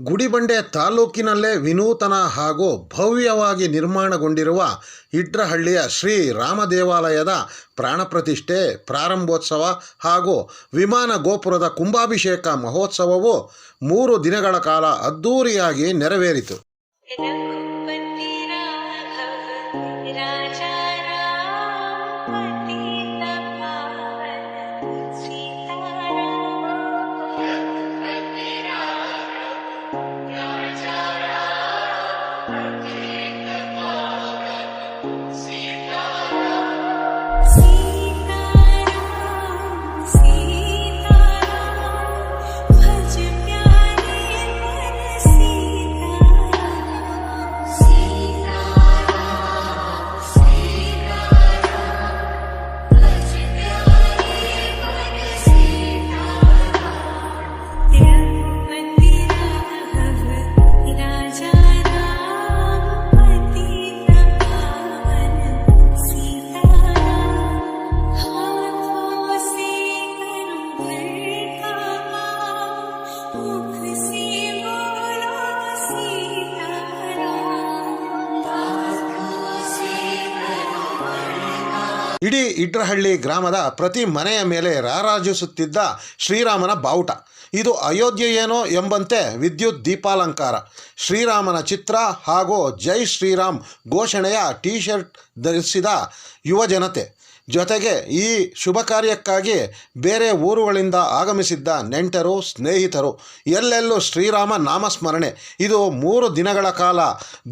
ಗುಡಿಬಂಡೆ ತಾಲೂಕಿನಲ್ಲೇ ವಿನೂತನ ಹಾಗೂ ಭವ್ಯವಾಗಿ ನಿರ್ಮಾಣಗೊಂಡಿರುವ ಇಟ್ರಹಳ್ಳಿಯ ಶ್ರೀ ರಾಮದೇವಾಲಯದ ಪ್ರಾಣಪ್ರತಿಷ್ಠೆ ಪ್ರಾರಂಭೋತ್ಸವ ಹಾಗೂ ವಿಮಾನ ಗೋಪುರದ ಕುಂಭಾಭಿಷೇಕ ಮಹೋತ್ಸವವು ಮೂರು ದಿನಗಳ ಕಾಲ ಅದ್ಧೂರಿಯಾಗಿ ನೆರವೇರಿತು. ಇಡೀ ಇಡ್ರಹಳ್ಳಿ ಗ್ರಾಮದ ಪ್ರತಿ ಮನೆಯ ಮೇಲೆ ರಾರಾಜಿಸುತ್ತಿದ್ದ ಶ್ರೀರಾಮನ ಬಾವುಟ. ಇದು ಅಯೋಧ್ಯೆಯೇನೋ ಎಂಬಂತೆ ವಿದ್ಯುತ್ ದೀಪಾಲಂಕಾರ. ಶ್ರೀರಾಮನ ಚಿತ್ರ ಹಾಗೂ ಜೈ ಶ್ರೀರಾಮ್ ಘೋಷಣೆಯ ಟೀ ಶರ್ಟ್ ಧರಿಸಿದ ಯುವ ಜನತೆ. ಜೊತೆಗೆ ಈ ಶುಭ ಕಾರ್ಯಕ್ಕಾಗಿ ಬೇರೆ ಊರುಗಳಿಂದ ಆಗಮಿಸಿದ್ದ ನೆಂಟರು, ಸ್ನೇಹಿತರು, ಎಲ್ಲೆಲ್ಲೂ ಶ್ರೀರಾಮ ನಾಮಸ್ಮರಣೆ. ಇದು ಮೂರು ದಿನಗಳ ಕಾಲ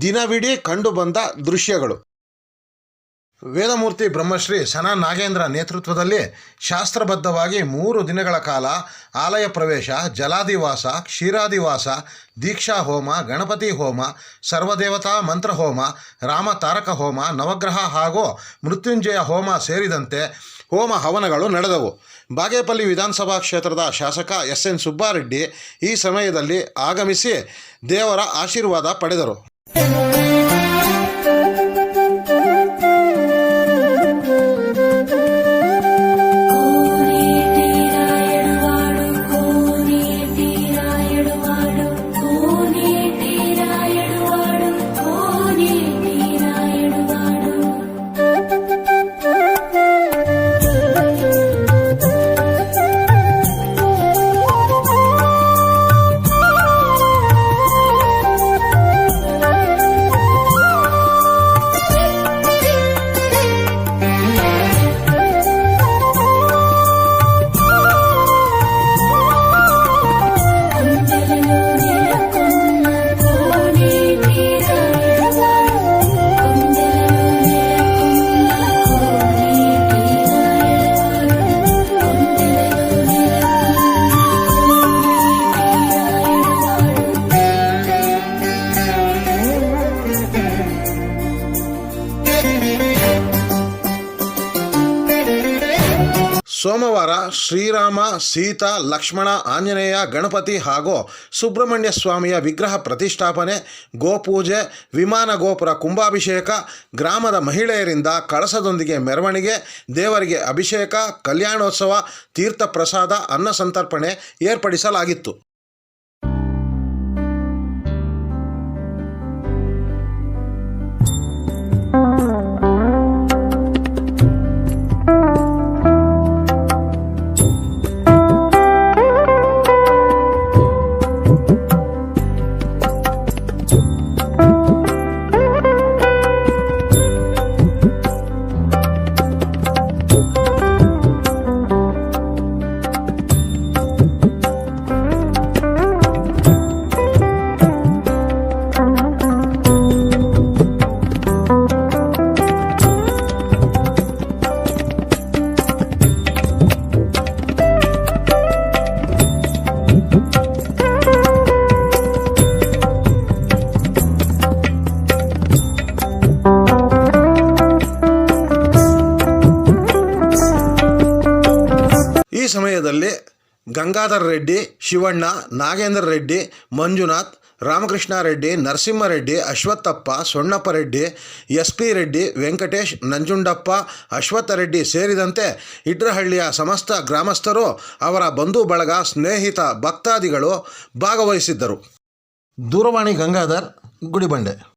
ದಿನವಿಡೀ ಕಂಡುಬಂದ ದೃಶ್ಯಗಳು. ವೇದಮೂರ್ತಿ ಬ್ರಹ್ಮಶ್ರೀ ಸನಾ ನಾಗೇಂದ್ರ ನೇತೃತ್ವದಲ್ಲಿ ಶಾಸ್ತ್ರಬದ್ಧವಾಗಿ ಮೂರು ದಿನಗಳ ಕಾಲ ಆಲಯ ಪ್ರವೇಶ, ಜಲಾದಿವಾಸ, ಕ್ಷೀರಾದಿವಾಸ, ದೀಕ್ಷಾ ಹೋಮ, ಗಣಪತಿ ಹೋಮ, ಸರ್ವದೇವತಾ ಮಂತ್ರ ಹೋಮ, ರಾಮ ತಾರಕ ಹೋಮ, ನವಗ್ರಹ ಹಾಗೂ ಮೃತ್ಯುಂಜಯ ಹೋಮ ಸೇರಿದಂತೆ ಹೋಮ ಹವನಗಳು ನಡೆದವು. ಬಾಗೇಪಲ್ಲಿ ವಿಧಾನಸಭಾ ಕ್ಷೇತ್ರದ ಶಾಸಕ ಎಸ್ ಎನ್ ಸುಬ್ಬಾರೆಡ್ಡಿ ಈ ಸಮಯದಲ್ಲಿ ಆಗಮಿಸಿ ದೇವರ ಆಶೀರ್ವಾದ ಪಡೆದರು. ಸೋಮವಾರ ಶ್ರೀರಾಮ, ಸೀತಾ, ಲಕ್ಷ್ಮಣ, ಆಂಜನೇಯ, ಗಣಪತಿ ಹಾಗೂ ಸುಬ್ರಹ್ಮಣ್ಯ ಸ್ವಾಮಿಯ ವಿಗ್ರಹ ಪ್ರತಿಷ್ಠಾಪನೆ, ಗೋಪೂಜೆ, ವಿಮಾನ ಗೋಪುರ ಕುಂಭಾಭಿಷೇಕ, ಗ್ರಾಮದ ಮಹಿಳೆಯರಿಂದ ಕಳಸದೊಂದಿಗೆ ಮೆರವಣಿಗೆ, ದೇವರಿಗೆ ಅಭಿಷೇಕ, ಕಲ್ಯಾಣೋತ್ಸವ, ತೀರ್ಥ ಪ್ರಸಾದ, ಅನ್ನ ಸಂತರ್ಪಣೆ ಏರ್ಪಡಿಸಲಾಗಿತ್ತು. ಸಮಯದಲ್ಲಿ ಗಂಗಾಧರ್ ರೆಡ್ಡಿ, ಶಿವಣ್ಣ, ನಾಗೇಂದ್ರ ರೆಡ್ಡಿ, ಮಂಜುನಾಥ್, ರಾಮಕೃಷ್ಣ ರೆಡ್ಡಿ ನರಸಿಂಹರೆಡ್ಡಿ ಅಶ್ವತ್ಥಪ್ಪ, ಸೊಣ್ಣಪ್ಪ ರೆಡ್ಡಿ ಎಸ್ ಪಿ ರೆಡ್ಡಿ, ವೆಂಕಟೇಶ್, ನಂಜುಂಡಪ್ಪ, ಅಶ್ವತ್ಥ ರೆಡ್ಡಿ ಸೇರಿದಂತೆ ಇಟ್ರಹಳ್ಳಿಯ ಸಮಸ್ತ ಗ್ರಾಮಸ್ಥರು ಅವರ ಬಂಧು ಬಳಗ, ಸ್ನೇಹಿತ, ಭಕ್ತಾದಿಗಳು ಭಾಗವಹಿಸಿದ್ದರು. ದೂರವಾಣಿ ಗಂಗಾಧರ್, ಗುಡಿಬಂಡೆ.